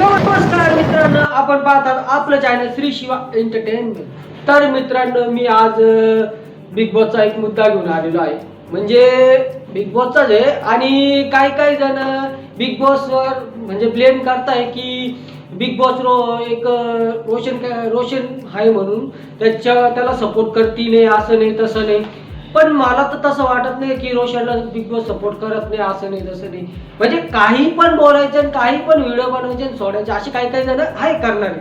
नमस्कार मित्रांनो आपण पाहतात आपलं चॅनल श्री शिवा एंटरटेनमेंट तर मित्रांनो मी आज बिग बॉसचा एक मुद्दा घेऊन आलेलो आहे. म्हणजे बिग बॉसचाच आहे आणि काही काही जण बिग बॉसवर म्हणजे ब्लेम करताय की बिग बॉस रो एक रोशन काय- रोशन आहे म्हणून. त्याच्या त्याला सपोर्ट करती नाही असं नाही तसं नाही. पण मला तर तसं वाटत नाही की रोशनला बिग बॉस सपोर्ट करत नाही असं नाही तसं नाही. म्हणजे काही पण बोलायचं आणि काही पण व्हिडिओ बनवायचे आणि सोडायचे असे काही काही जण आहे करणारे.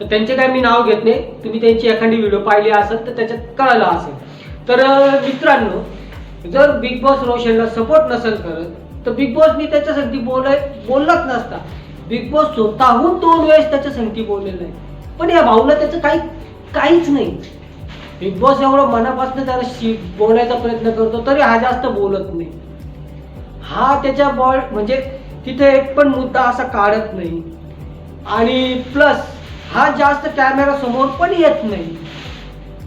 तर त्यांचे काय मी नाव घेत नाही. तुम्ही त्यांची एखादी व्हिडिओ पाहिली असेल तर त्याच्यात कळलं असेल. तर मित्रांनो जर बिग बॉस रोशनला सपोर्ट नसेल करत तर बिग बॉसनी त्याच्या संगती बोलाय बोललाच नसता. बिग बॉस स्वतःहून दोन वेळेस त्याच्या संगती बोललेलं आहे. पण या भाऊला त्याचं काही काहीच नाही. बिग बॉस एवढं मनापासून त्याला शीट बोलायचा प्रयत्न करतो तरी हा जास्त बोलत नाही. हा त्याच्या बॉल म्हणजे तिथे एक पण मुद्दा असा काढत नाही. आणि प्लस हा जास्त कॅमेरा समोर पण येत नाही.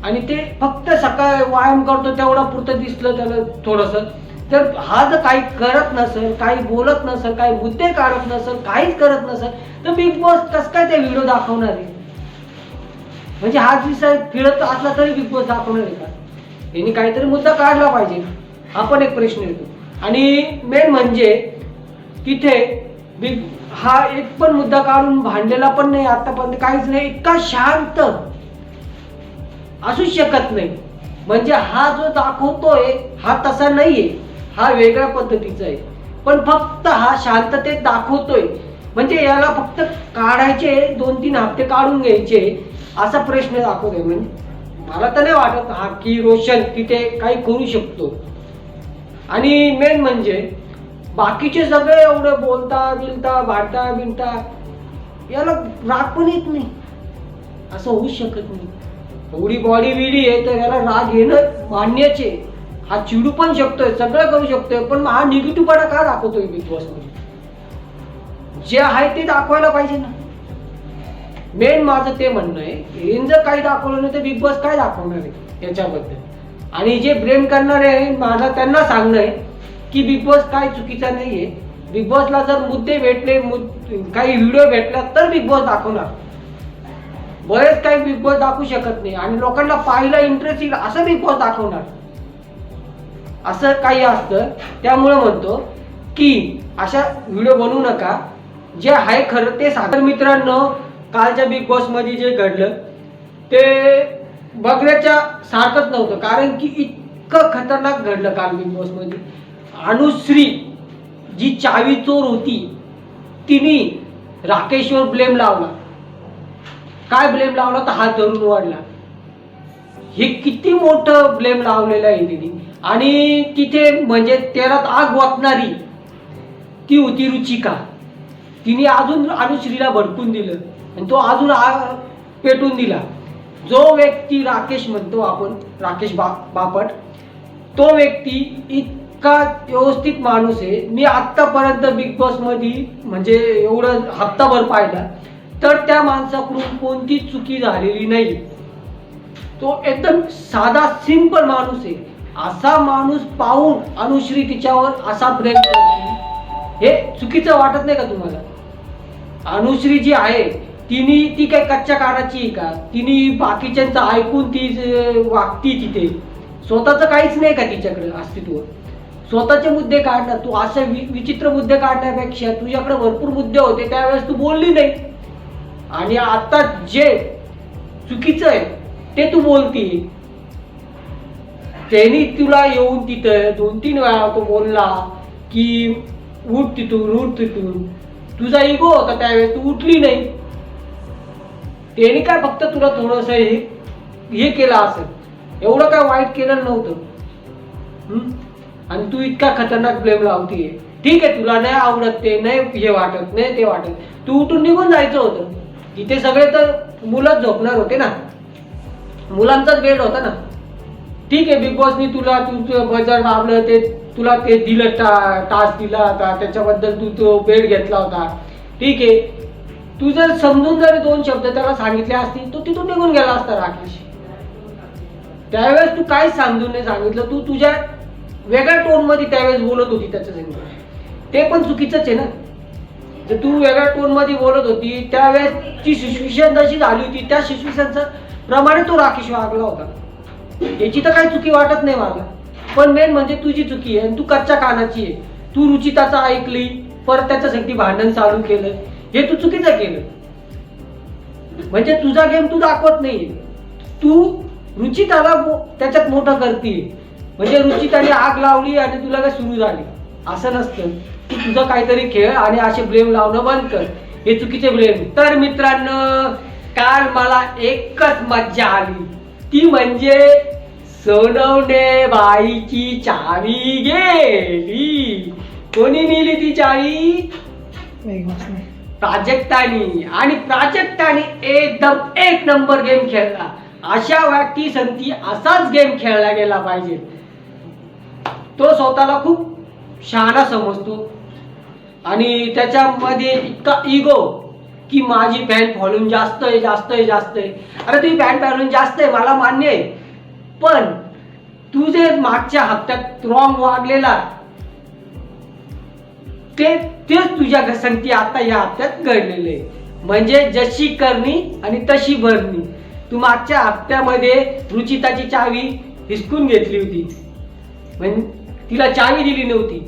आणि ते फक्त सकाळ व्यायाम करतो तेवढा पुरतं दिसलं त्याला थोडंसं. तर हा जर काही करत नसेल काही बोलत नसेल काही मुद्दे काढत नसेल काहीच करत नसेल तर बिग बॉस कसं काय ते व्हिडिओ दाखवणार आहे? म्हणजे हा विषय फिरत असला तरी बिग बॉस दाखवणार आहे का यांनी काहीतरी मुद्दा काढला पाहिजे. हा पण एक प्रश्न येतो. आणि मेन म्हणजे तिथे बिग हा एक पण मुद्दा काढून भांडलेला पण नाही आतापर्यंत काहीच नाही इतका शांत असूच शकत नाही. म्हणजे हा जो दाखवतोय हा तसा नाहीये. हा वेगळ्या पद्धतीचा आहे. पण फक्त हा शांततेत दाखवतोय. म्हणजे याला फक्त काढायचे दोन तीन हप्ते काढून घ्यायचे. असा प्रश्न दाखवतोय म्हणजे. मला तर नाही वाटत हा की रोशन तिथे काही करू शकतो. आणि मेन म्हणजे बाकीचे सगळे एवढे बोलता बिलता भाडता बिनता याला राग पण येत नाही. असं होऊच शकत नाही. एवढी बॉडी बिडी आहे तर याला राग येणं मान्याचे हा चिडू पण शकतोय सगळं करू शकतोय पण हा निगेटिव्हपणा का दाखवतोय बिग बॉस जे आहे ते दाखवायला पाहिजे ना. मेन माझं ते म्हणणं आहे इन जर काही दाखवलं नाही तर बिग बॉस काय दाखवणार आहे याच्याबद्दल? आणि जे ब्लेम करणारे आहे माझं त्यांना सांगणं आहे की बिग बॉस काय चुकीचा नाही आहे बिग बॉसला जर मुद्दे भेटले मुद- काही व्हिडिओ भेटला तर बिग बॉस दाखवणार. बरेच काही बिग बॉस दाखवू शकत नाही. आणि लोकांना पाहायला इंटरेस्ट येईल असं बिग बॉस दाखवणार. असं काही असतं. त्यामुळे म्हणतो की अशा व्हिडिओ बनवू नका. जे आहे खरं ते सांगा मित्रांनो कालच्या बिग बॉसमध्ये जे घडलं ते बघण्याच्या सारखंच नव्हतं. कारण की इतकं खतरनाक घडलं काल बिग बॉसमध्ये अनुश्री जी चावी चोर होती तिने राकेशवर ब्लेम लावला. काय ब्लेम लावला? तर हा तरुण वाढला हे किती मोठं ब्लेम लावलेलं आहे तिने. आणि तिथे म्हणजे तेरात आग वाचणारी ती होती रुचिका. तिने अजून अनुश्रीला भडकून दिलं. आणि तो अजून आ- पेटून दिला. जो व्यक्ती राकेश म्हणतो आपण राकेश बा बापट तो व्यक्ती इतका व्यवस्थित माणूस आहे. मी आत्तापर्यंत बिग बॉसमध्ये म्हणजे एवढं हप्ताभर पाहिला तर त्या माणसाकडून कोणतीच चुकी झालेली नाही. तो एकदम साधा सिंपल माणूस आहे. असा माणूस पाहून अनुश्री तिच्यावर असा प्रेम हे चुकीचं वाटत नाही का तुम्हाला? अनुश्री जी आहे तिने ती काय कच्च्या कानाची आहे का? तिने बाकीच्यांचं ऐकून ती वागती तिथे. स्वतःचं काहीच नाही का तिच्याकडे अस्तित्व? स्वतःचे मुद्दे काढणार तू असे वि- विचित्र मुद्दे काढण्यापेक्षा तुझ्याकडे भरपूर मुद्दे होते त्यावेळेस तू बोलली नाही. आणि आता जे चुकीचं आहे ते तू बोलती. त्यांनी तुला येऊन तिथं दोन तीन वेळा तो बोलला की उठ तिथून उठ तिथून. तुझा इगो होता त्यावेळेस तू उठली नाही. त्यांनी काय फक्त तुला थोडस हे हे केलं असेल? एवढं काय वाईट केलं नव्हतं. आणि तू इतका खतरनाक ब्लेम लावतीये. ठीक आहे तुला नाही आवडत ते नाही हे वाटत नाही ते वाटत. तू उठून निघून जायचं होतं. इथे सगळे तर मुलंच झोपणार होते ना. मुलांचाच बेड होता ना. ठीक आहे बिग बॉसनी तुला तुझं बजर दाबलं ते तुला ते दिलं टा टास्क दिला होता. त्याच्याबद्दल तू तो बेड घेतला होता. ठीक आहे तू जर समजून जर दोन शब्द त्याला सांगितले असतील तो तिथून निघून गेला असता राकेश. त्यावेळेस तू काय समजून नाही सांगितलं. तू तुझ्या वेगळ्या टोनमध्ये त्यावेळेस बोलत होती त्याच्या संग. ते पण चुकीचंच आहे ना? जर तू वेगळ्या टोनमध्ये बोलत होती त्यावेळेस ती सिच्युएशन जशी झाली होती त्या सिच्युएशनचं प्रमाणे तो राकेश वागला होता. याची तर काही चुकी वाटत नाही मला. पण मेन म्हणजे तुझी चुकी आहे आणि तू कच्च्या कानाची आहे. तू रुचिताचं ऐकली परत त्याच्यासाठी भांडण चालू केलं. हे तू चुकीचं केलं. म्हणजे तुझा गेम तू दाखवत नाही तू रुचिताला त्याच्यात मोठं करते म्हणजे रुचिताने आग लावली आणि तुला काय सुरू झाली. असं नसतं. तू तुझं काहीतरी खेळ आणि असे ब्लेम लावणं बंद कर. हे चुकीचे ब्लेम तर मित्रांनो काल मला एकच मज्जा आली. ती म्हणजे सोनवणे बाईची चावी गेली. कोणी नेली ती चावी? प्राजक्तानी आणि प्राजक्तानी एकदम एक नंबर गेम खेळला. अशा व्यक्ती संती असाच गेम खेळला गेला पाहिजे. तो स्वतःला खूप शहाणा समजतो. आणि त्याच्यामध्ये इतका इगो की माझी फॅन फॉलून जास्त आहे जास्त आहे जास्त आहे. अरे तुझी फॅन फॉलोइंग जास्त आहे मला मान्य आहे. पण तू जे मागच्या हप्त्यात रॉंग वागलेला ते तेच तुझ्या घसंगती आता या हप्त्यात घडलेले आहे. म्हणजे जशी करणी आणि तशी भरणी. तू मागच्या हप्त्यामध्ये रुचिताची चावी हिसकून घेतली होती. म्हणजे तिला चावी दिली नव्हती.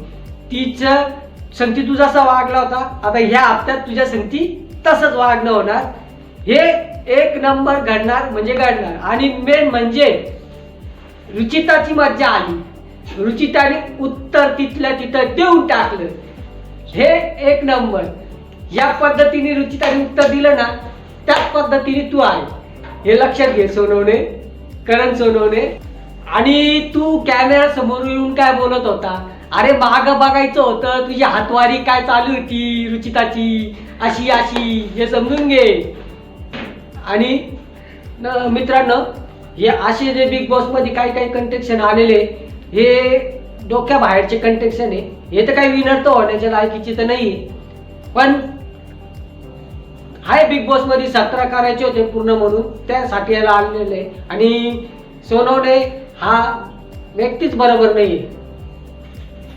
तिचं संगती तू जसा वागला होता. आता ह्या हप्त्यात तुझ्या संगती तसंच वागणं होणार. हे एक नंबर घडणार म्हणजे घडणार. आणि मेन म्हणजे रुचिताची मज्जा आली. रुचिताने उत्तर तिथल्या तिथं देऊन टाकलं. हे एक नंबर. या पद्धतीने रुचिताने उत्तर दिलं ना त्याच पद्धतीने तू आहे हे लक्षात घे सोनवणे करण सोनवणे. आणि तू कॅमेरा समोर येऊन काय बोलत होता? अरे माग बघायचं होतं तुझी हातवारी काय चालू होती रुचिताची? अशी अशी हे समजून घे. आणि मित्रांनो हे असे जे बिग बॉसमध्ये काही काही कंटेक्शन आलेले हे डोक्या बाहेरचे कंटेक्शन आहे. हे तर काही विनर तर होण्याच्या लायकीची तर नाही. पण हाय बिग बॉसमध्ये सतरा करायचे होते पूर्ण म्हणून त्यासाठी याला आणलेले आणि सोनवणे हा व्यक्तीच बरोबर नाही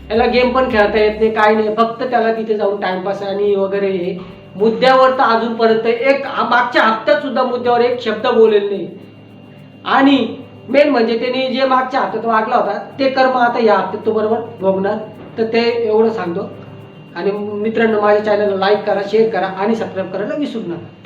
याला गेम पण खेळता येत नाही काय नाही. फक्त त्याला तिथे जाऊन टाइमपास आणि वगैरे हे. मुद्द्यावर तर अजूनपर्यंत एक मागच्या हप्त्यात सुद्धा मुद्द्यावर एक शब्द बोलेल नाही. आणि मेन म्हणजे त्यांनी जे मागच्या हप्त्यात वागला होता ते कर्म आता या हप्त्यात तो बरोबर भोगणार. तर ते एवढं सांगतो. आणि मित्रांनो माझ्या चॅनलला लाईक करा शेअर करा आणि सबस्क्राईब करायला विसरू नका.